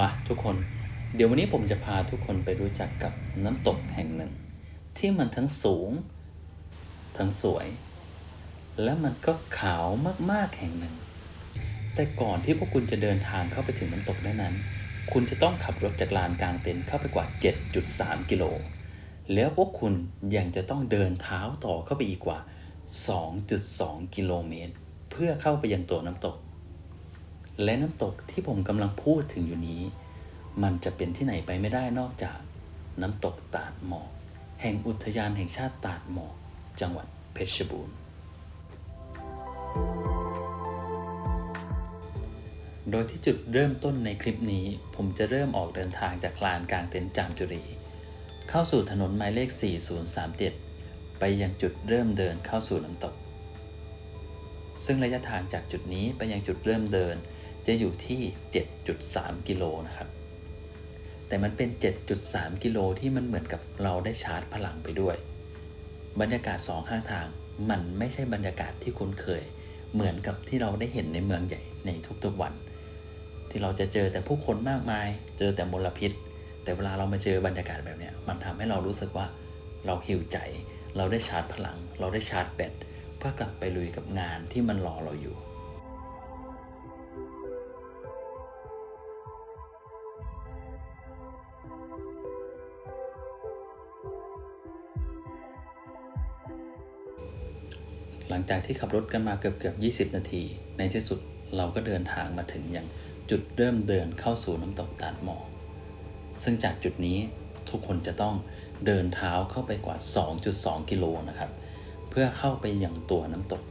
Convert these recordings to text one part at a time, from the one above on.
มาทุกคน เดี๋ยววันนี้ผมจะพาทุกคนไปรู้จักกับน้ำตกแห่งหนึ่ง ที่มันทั้งสูง ทั้งสวย และมันก็ขาวมากๆแห่งหนึ่ง แต่ก่อนที่พวกคุณจะเดินทางเข้าไปถึงน้ำตกได้นั้น คุณจะต้องขับรถจากลานกลางเต็นท์เข้าไปกว่า 7.3 กิโล แล้วพวกคุณยังจะต้องเดินเท้าต่อเข้าไปอีกกว่า 2.2 กิโลเมตร เพื่อเข้าไปยังตัวน้ำตก และน้ำตกที่ผมกำลังพูดถึงอยู่นี้ มันจะเป็นที่ไหนไปไม่ได้นอกจาก น้ำตกตาดหมอก แห่งอุทยานแห่งชาติตาดหมอก จังหวัดเพชรบูรณ์ โดยที่จุดเริ่มต้นในคลิปนี้ ผมจะเริ่มออกเดินทางจากลานกลางเต็นท์จามจุรี เข้าสู่ถนนหมายเลข 4037 ไปยังจุดเริ่มเดินเข้าสู่น้ำตกซึ่งระยะทางจากจุดนี้ไปยังจุดเริ่มเดิน จะอยู่ที่ 7.3 กิโลนะครับ แต่มันเป็น 7.3 กิโลที่มันเหมือนกับเราได้ชาร์จพลังไปด้วย บรรยากาศสองข้างทาง มันไม่ใช่บรรยากาศที่คุ้นเคย เหมือนกับที่เราได้เห็นในเมืองใหญ่ในทุกๆวัน ที่เราจะเจอแต่ผู้คนมากมาย เจอแต่มลพิษ แต่เวลาเรามาเจอบรรยากาศแบบนี้มันทำให้เรารู้สึกว่าเราหิวใจ เราได้ชาร์จพลัง เราได้ชาร์จแบตเพื่อกลับไปลุยกับงานที่มันรอเราอยู่ หลังจากที่ขับรถกันมาเกือบเกือบ20 นาที ในที่สุดเราก็เดินทางมาถึงอยังจุดเริ่มเดินเข้าสู่น้ำตกตาดหมอกซึ่งจากจุดนี้ทุกคนจะต้องเดินเท้าเข้าไปกว่า 2.2 กิโลนะครับ เพื่อเข้าไปยังตัวน้ำตก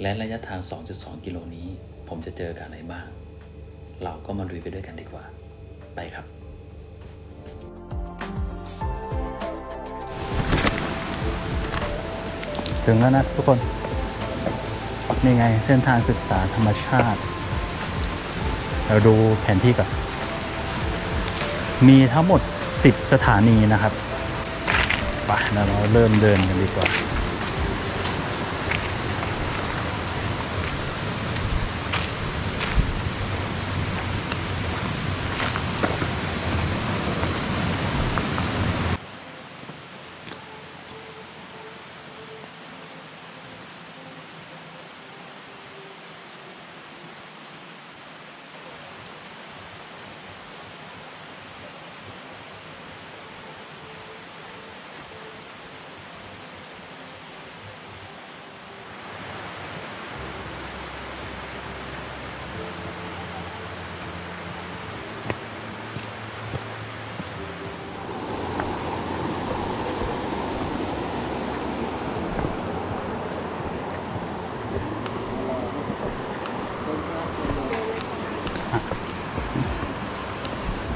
และระยะทาง 2.2 กิโลนี้ ผมจะเจอกับอะไรบ้าง เราก็มาลุยไปด้วยกันดีกว่า ไปครับ ถึงแล้วนะทุกคน นี่ไงเส้นทางศึกษาธรรมชาติ เราดูแผนที่ก่อนมีทั้งหมด 10 สถานีนะครับ ไปเราเริ่มเดินกันดีกว่า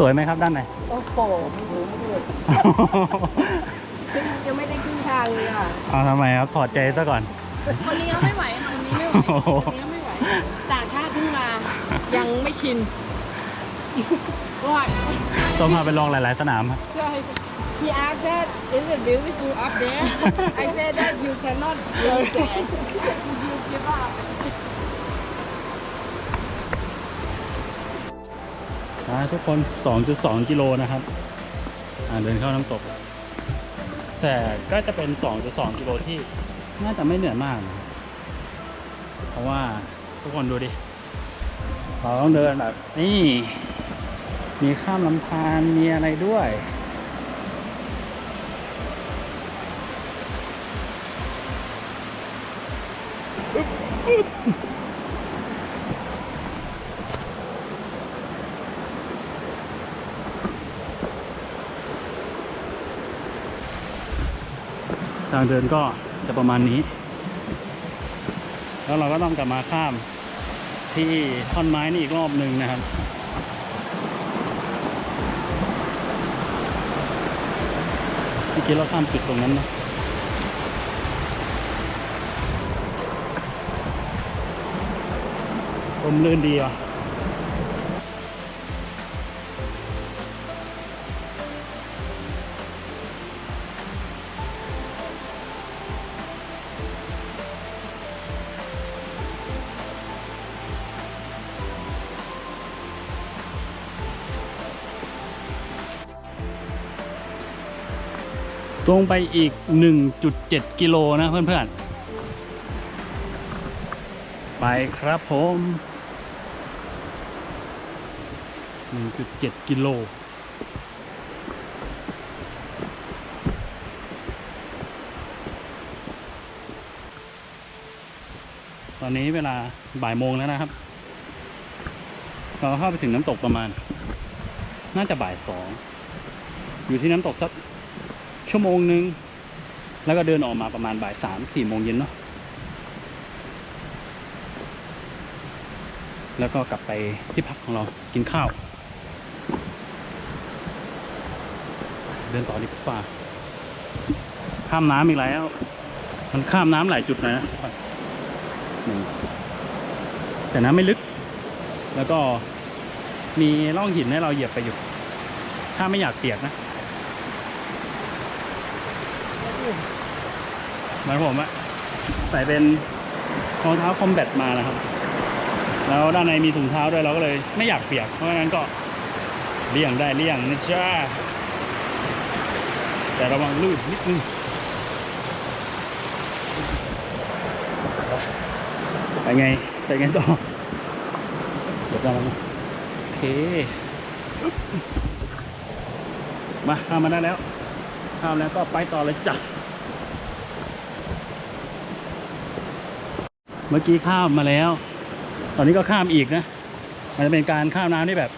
วยไหมครับด้านในโอ้โหไม่รู้ไม่รู้ยังไม่ได้ครึ่งทางเลยอะเอาทำไมครับถอดใจซะก่อน คนนี้ก็ไม่ไหวคนนี้ไม่ไหวคนนี้ก็ไม่ไหวต่างชาติเพิ่งมา ยังไม่ชินว่าต้องพาไปลองหลาย ๆ สนามครับใช่ He asked that is it beautiful up there I said that you cannot go there you give up ทุกคน 2.2 กิโลนะครับอ่าเดินเข้าน้ำตก แต่ก็จะเป็น 2.2 กิโลที่น่าจะไม่เหนื่อยมากนะเพราะว่าทุกคนดูดิ เราต้องเดินแบบนี่ มีข้ามลำธารมีอะไรด้วย ทางเดินก็จะประมาณนี้ แล้วเราก็ต้องกลับมาข้ามที่ท่อนไม้นี่อีกรอบหนึ่งนะครับเมื่อกี้เราข้ามจุดตรงนั้นนะลมลื่นดีว่ะ ตรงไปอีก 1.7 กิโลนะเพื่อนๆ ไปครับผม 1.7 กิโลตอนนี้เวลาบ่ายโมงแล้วนะครับ เราเข้าไปถึงน้ำตกประมาณ น่าจะบ่ายสอง อยู่ที่น้ำตกสัก ชั่วโมงหนึ่งแล้วก็เดินออกมาประมาณบ่ายสามสี่โมงเย็นเนาะแล้วก็กลับไปที่พักของเรากินข้าว เดินต่อดีกว่าข้ามน้ำอีกแล้ว มันข้ามน้ำหลายจุดนะแต่น้ำไม่ลึก แล้วก็มีร่องหินให้เราเหยียบไปอยู่ ถ้าไม่อยากเปียกนะ เหมือนผมอะใส่เป็นรองเท้าคอมแบทมานะครับ แล้วด้านในมีถุงเท้าด้วยเราก็เลยไม่อยากเปียก เพราะฉะนั้นก็เลี่ยงได้เลี่ยงนะจ๊ะแต่ระวังลื่นนิดนึงไปไงไปไงต่อเดี๋ยวกันแล้วโอเค มาข้ามมาได้แล้วข้ามแล้วก็ไปต่อเลยจ้ะ เมื่อกี้ข้ามมาแล้ว ตอนนี้ก็ข้ามอีกนะ มันจะเป็นการข้ามน้ำที่แบบ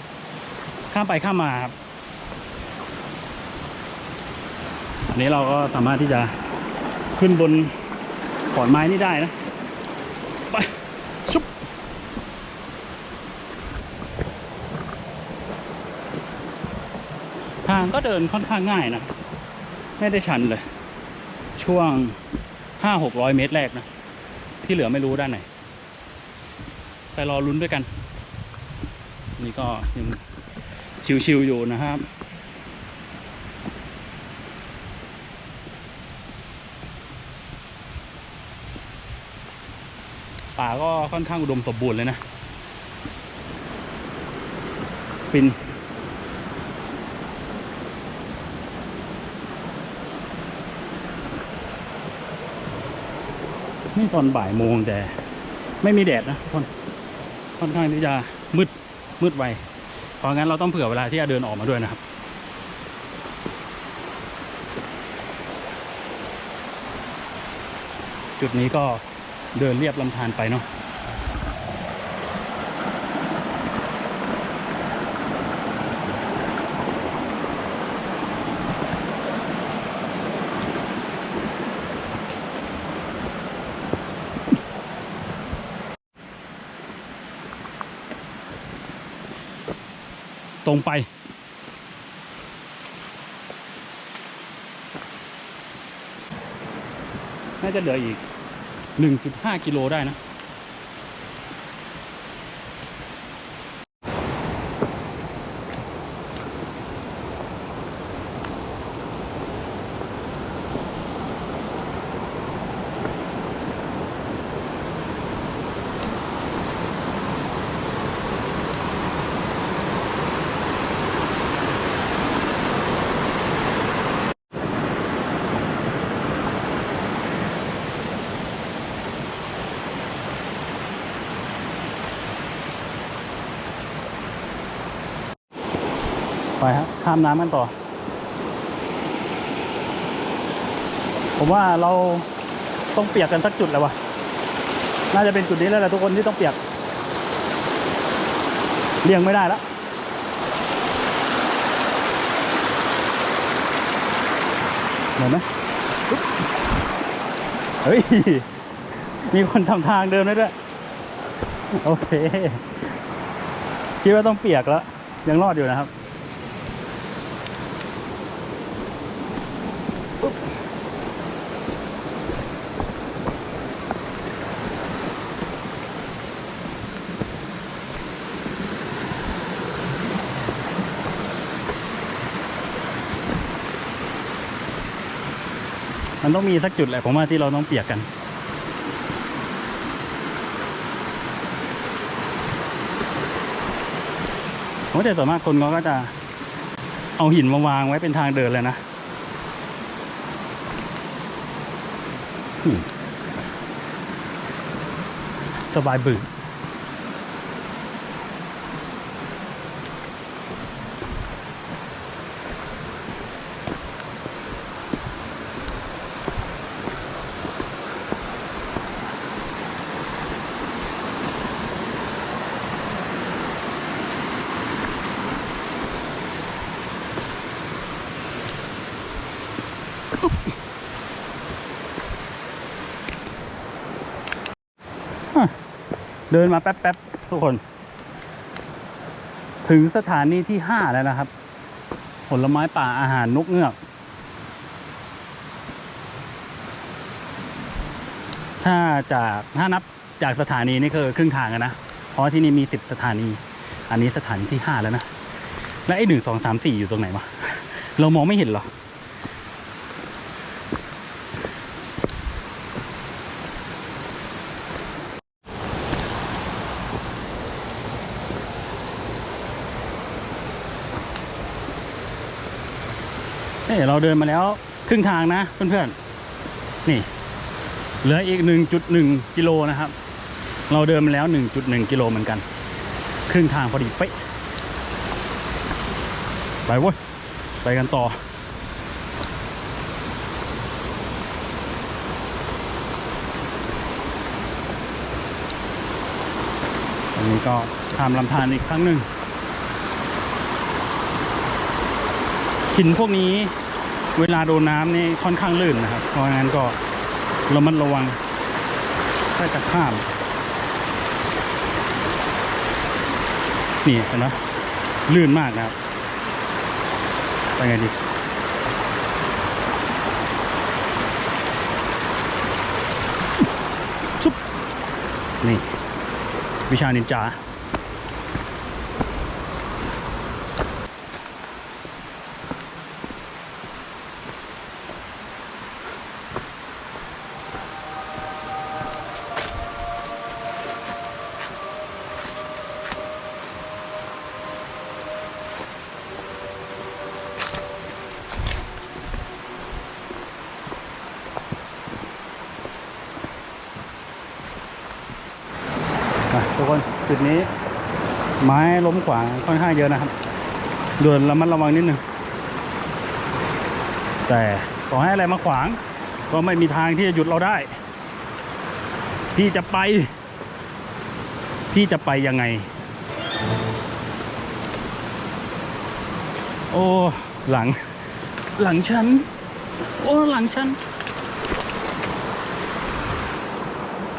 ข้ามไปข้ามมาครับอันนี้เราก็สามารถที่จะขึ้นบนขอนไม้นี่ได้นะ ไป ชุบทางก็เดินค่อนข้างง่ายนะ ไม่ได้ชันเลย ช่วงห้าหกร้อยเมตรแรกนะ ที่เหลือไม่รู้ด้านไหนไปรอลุ้นด้วยกัน นี่ก็ยังชิวๆอยู่นะครับป่าก็ค่อนข้างอุดมสมบูรณ์เลยนะ ฟิน นี่ตอนบ่ายโมงแต่ไม่มีแดดนะทุกคนค่อนข้างที่จะมืดมืดไวเพราะงั้นเราต้องเผื่อเวลาที่จะเดินออกมาด้วยนะครับจุดนี้ก็เดินเรียบลำธารไปเนาะ ตรงไป น่าจะเหลืออีก 1.5 กิโลได้นะ ไปครับข้ามน้ำกันต่อ ผมว่าเราต้องเปียกกันสักจุดแล้ววะน่าจะเป็นจุดนี้แล้วแหละทุกคนที่ต้องเปียกเลี่ยงไม่ได้แล้วเห็นไหมเฮ้ย มีคนทำทางเดินได้ด้วย โอเค คิดว่าต้องเปียกแล้ว ยังรอดอยู่นะครับ มันต้องมีสักจุดแหละผมว่าที่เราต้องเปียกกัน ผมว่าแต่ส่วนมากคนเขาก็จะเอาหินมาวางไว้เป็นทางเดินเลยนะสบายบึอ เดินมาแป๊บๆทุกคน ถึงสถานีที่ห้าแล้วนะครับ ผลไม้ป่าอาหารนกเงือก ถ้าจากถ้านับจากสถานีนี่คือครึ่งทางอะนะ เพราะว่าที่นี่มีสิบสถานี อันนี้สถานีที่ห้าแล้วนะ และไอ้หนึ่งสองสามสี่อยู่ตรงไหนวะ เรามองไม่เห็นหรอ เฮ้เราเดินมาแล้วครึ่งทางนะเพื่อนๆ นี่ เหลืออีก 1.1 กิโลนะครับ เราเดินมาแล้ว 1.1 กิโลเหมือนกัน ครึ่งทางพอดีเป๊ะไปเว้ยไปกันต่อ อันนี้ก็ข้ามลำธารอีกครั้งหนึ่ง หินพวกนี้เวลาโดนน้ำนี่ค่อนข้างลื่นนะครับ เพราะงั้นก็ระมัดระวังถ้าจะข้าม นี่เห็นไหมลื่นมากนะครับไปไงดีซุบนี่ วิชานินจา อะทุกคนจุดนี้ ไม้ ล้มขวางค่อนข้างเยอะนะครับเดินระมัดระวังนิดนึงแต่ต่อให้อะไรมาขวาง ก็ไม่มีทางที่จะหยุดเราได้ พี่จะไป พี่จะไปยังไง โอ้หลัง หลังฉัน โอ้หลังฉัน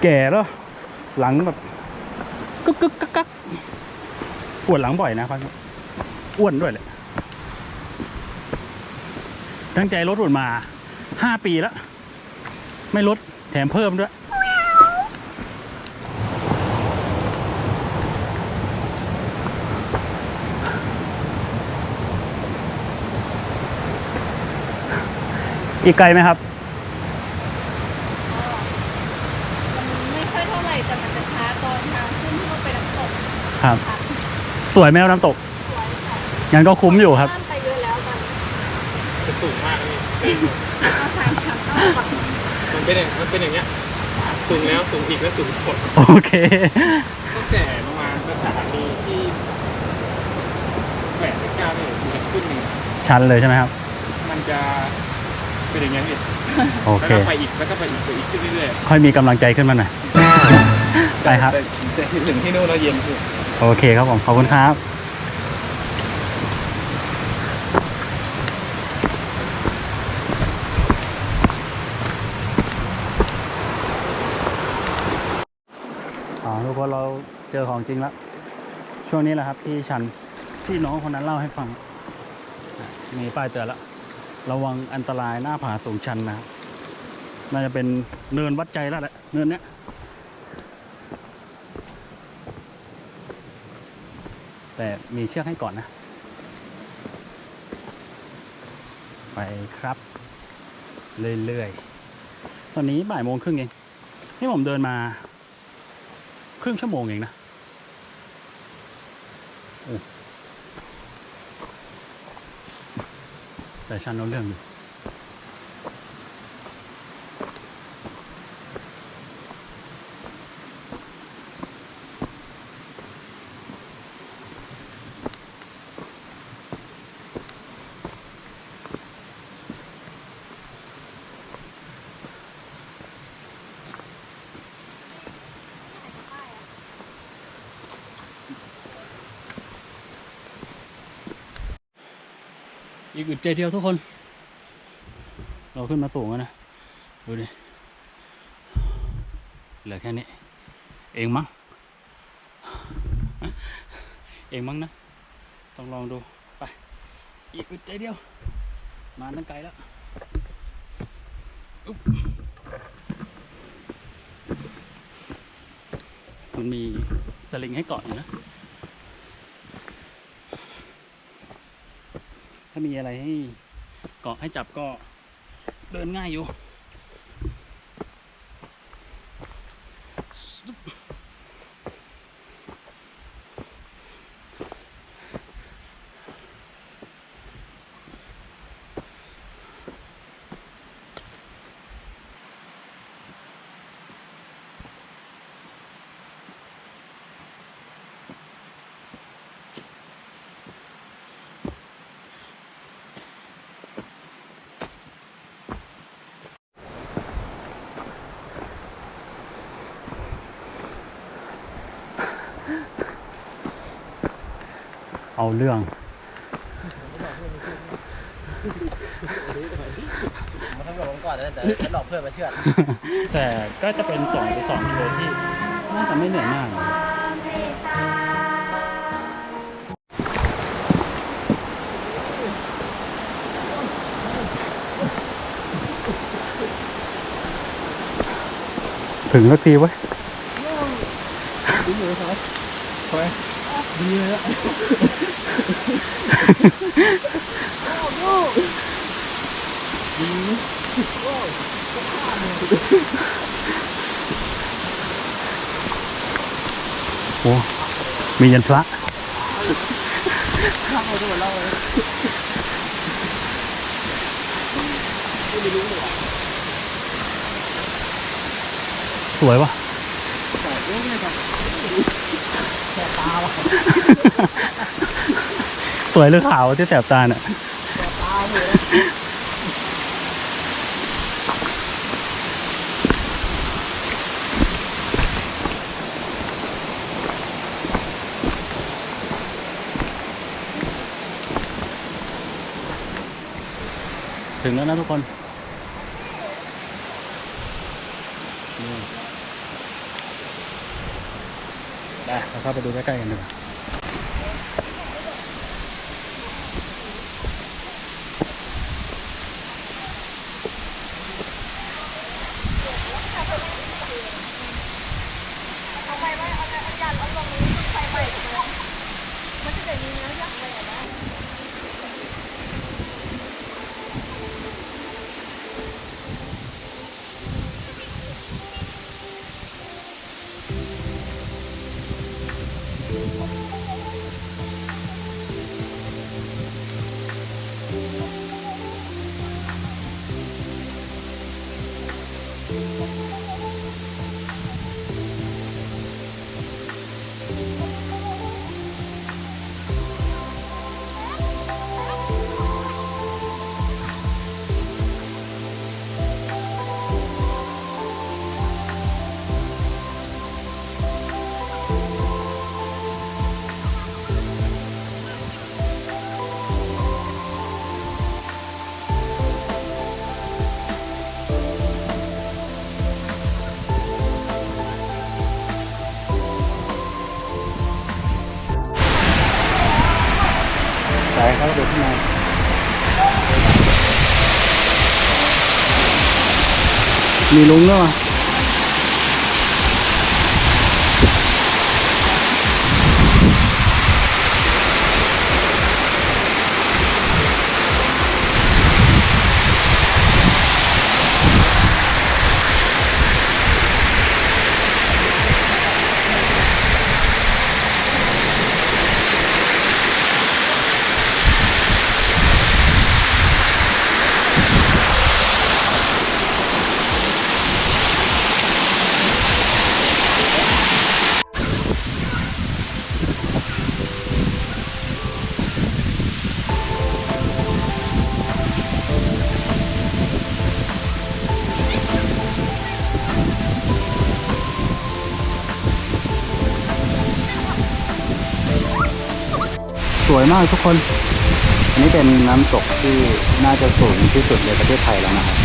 แก่แล้ว หลังแบบกึกกึกกักกัก ปวดหลังบ่อยนะพักอ้วนด้วยแหละตั้งใจลดหุ่นมาห้าปีแล้ว ไม่ลดแถมเพิ่มด้วย อีกไกลไหมครับ มันไม่ค่อยเท่าไหร่แต่มันจะช้าตอนทางขึ้นที่ว่าไปน้ำตกครับค่ะ สวยไหมครับน้ำตกสวยค่ะงั้นก็คุ้มอยู่ครับข้ามไปเยอะแล้วมันมันสูงมากเลยเอาทางทางเข้าฝั่งมันเป็นอย่างมันเป็นอย่างเงี้ยสูงแล้วสูงอีกแล้วสูงกดโอเค ตั้งแต่ประมาณสถานีที่แปดถึงเก้าเนี่ยมันจะขึ้นหนึ่งชันเลยใช่ไหมครับ มันจะเป็นอย่างเงี้ยพี่โอแล้วเคก็ไปอีกแล้วก็ไปอีกไปอีกขึ้นเรื่อยค่อยมีกำลังใจขึ้นมาหน่อยๆไปครับ แต่แต่ถึงที่นู่นเราเย็นพี่ โอเคครับผมขอบคุณครับทุกคนเราเจอของจริงแล้ว ช่วงนี้แหละครับที่ฉันที่น้องคนนั้นเล่าให้ฟัง มีป้ายเตือนแล้ว ระวังอันตรายหน้าผาสูงชันนะครับน่าจะเป็นเนินวัดใจแล้วแหละเนินเนี้ย แต่มีเชือกให้ก่อนนะ ไปครับ เรื่อยๆ ตอนนี้บ่ายโมงครึ่งเอง นี่ผมเดินมา ครึ่งชั่วโมงเองนะแต่ชันเอาเรื่องอยู่ อีกอึดใจเดียวทุกคน เราขึ้นมาสูงแล้วนะ ดูดิ เหลือแค่นี้ เองมั้ง เองมั้งนะ ต้องลองดู ไป อีกอึดใจเดียว มาตั้งไกลแล้วมันมีสลิงให้เกาะอยู่นะ ถ้ามีอะไรให้เกาะให้จับก็เดินง่ายอยู่ เอาเรื่องมาทำกับผมก่อนนะแต่ฉันหลอกเพื่อนมาเชื่อดแต่ก็จะเป็น2หรือ2กิโลที่น่าจะไม่เหนื่อยมากนะถึงสักทีเว้ย โอ้ มียันพระ สวยวะสวย หรือขาวที่แสบตาเนี่ยถึงแล้วนะทุกคน เข้าไปดูใกล้ๆกันดีกว่า มีลุงด้ วยวะสวยมากทุกคน อันนี้เป็นน้ำตกที่น่าจะสูงที่สุดในประเทศไทยแล้วนะครับ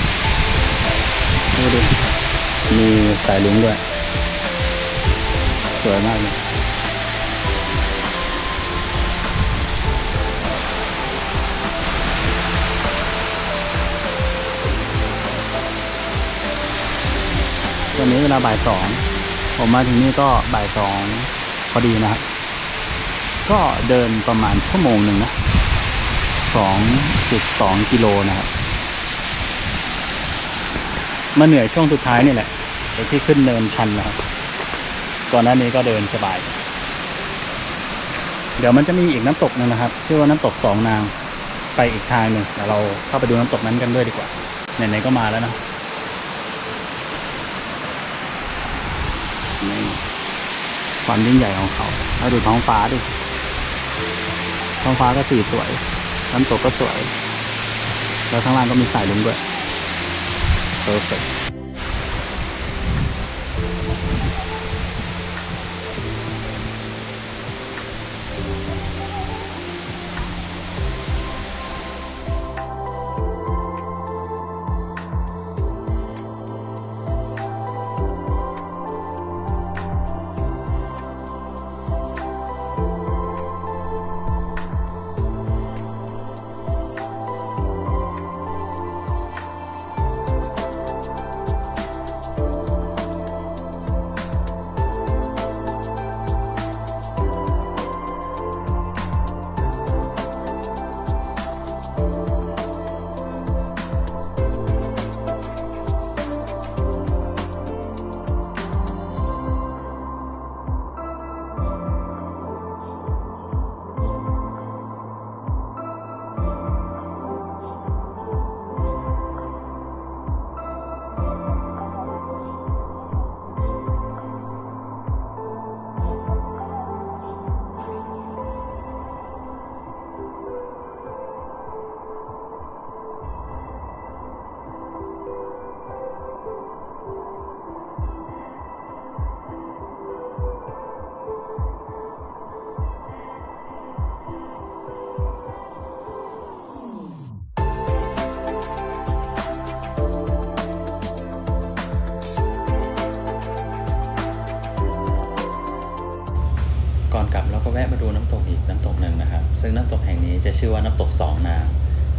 ดูดิมีสายลุงด้วย สวยมากเลยวันนี้เวลาบ่ายสอง ผมมาถึงนี่ก็บ่ายสองพอดีนะครับ ก็เดินประมาณชั่วโมงหนึ่งนะสองจุดสองกิโลนะครับมาเหนื่อยช่วงสุดท้ายนี่แหละไอ้ที่ขึ้นเนินชันนะครับ ก่อนหน้านี้ก็เดินสบาย เดี๋ยวมันจะมีอีกน้ำตกหนึงนะครับ ชื่อว่าน้ำตกสองนางไปอีกทางหนึ่งเดี๋ยวเราเข้าไปดูน้ำตกนั้นกันด้วยดีกว่าไหนๆก็มาแล้วนะนี่ความยิ่งใหญ่ของเขาแล้วดูท้องฟ้าดิ ท้องฟ้าก็สีสวย น้ำตกก็สวย แล้วข้างล่างก็มีสายลมด้วยเพอร์เฟก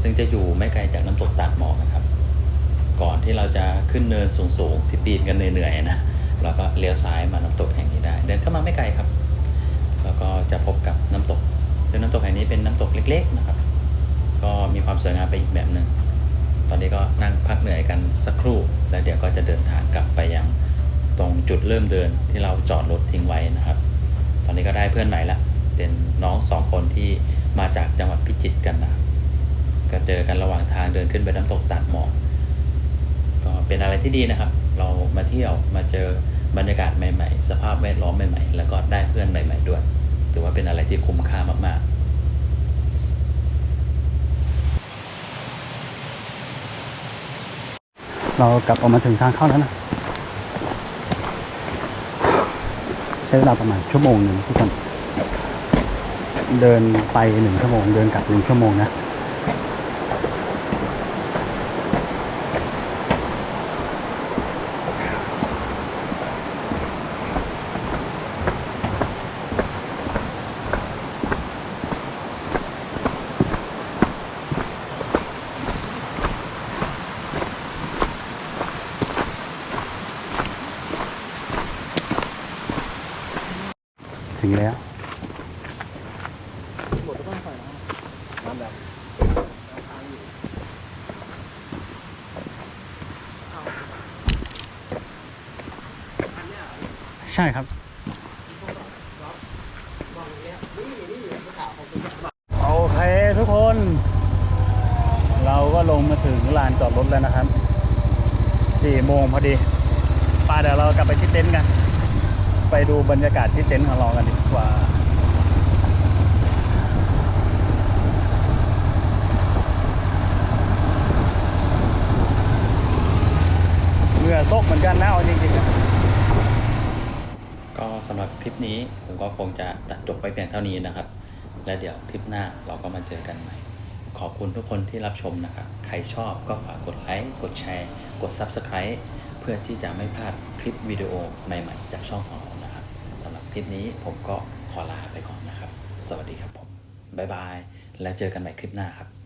ซึ่งจะอยู่ไม่ไกลจากน้ำตกตาดหมอกนะครับ ก่อนที่เราจะขึ้นเนินสูงๆ ที่ปีนกันเหนื่อยๆนะเราก็เลี้ยวซ้ายมาน้ำตกแห่งนี้ได้ เดินเข้ามาไม่ไกลครับ แล้วก็จะพบกับน้ำตก ซึ่งน้ำตกแห่งนี้เป็นน้ำตกเล็ก ๆนะครับ ก็มีความสวยงามไปอีกแบบหนึ่งตอนนี้ก็นั่งพักเหนื่อยกันสักครู่ แล้วเดี๋ยวก็จะเดินทางกลับไปยังตรงจุดเริ่มเดินที่เราจอดรถทิ้งไว้นะครับ ตอนนี้ก็ได้เพื่อนใหม่ละเป็นน้องสองคนที่มาจากจังหวัดพิจิตรกันนะครับ ก็เจอกันระหว่างทางเดินขึ้นไปน้ำตกตาดหมอกก็เป็นอะไรที่ดีนะครับ เรามาเที่ยวมาเจอบรรยากาศใหม่ๆ สภาพแวดล้อมใหม่ๆ แล้วก็ได้เพื่อนใหม่ ๆ ด้วยถือว่าเป็นอะไรที่คุ้มค่ามาก ๆเรากลับออกมาถึงทางเข้าแล้วนะ ใช้เวลาประมาณชั่วโมงหนึ่งทุกคน เดินไปหนึ่งชั่วโมง เดินกลับหนึ่งชั่วโมงนะ คน เราก็ลงมาถึงลานจอดรถแล้วนะครับสี่โมงพอดีป่าเดี๋ยวเรากลับไปที่เต็นท์กัน ไปดูบรรยากาศที่เต็นท์ของเรากันดีกว่าเหงื่อซกเหมือนกันนะเอาจริงๆนะก็สำหรับคลิปนี้ผมก็คงจะตัดจบไว้เพียงเท่านี้นะครับ และเดี๋ยวคลิปหน้าเราก็มาเจอกันใหม่ ขอบคุณทุกคนที่รับชมนะครับ ใครชอบก็ฝากกดไลค์ กดแชร์ กด Subscribe เพื่อที่จะไม่พลาดคลิปวิดีโอใหม่ๆ จากช่องของเรานะครับสำหรับคลิปนี้ผมก็ขอลาไปก่อนนะครับ สวัสดีครับผม บ๊ายบาย และเจอกันใหม่คลิปหน้าครับ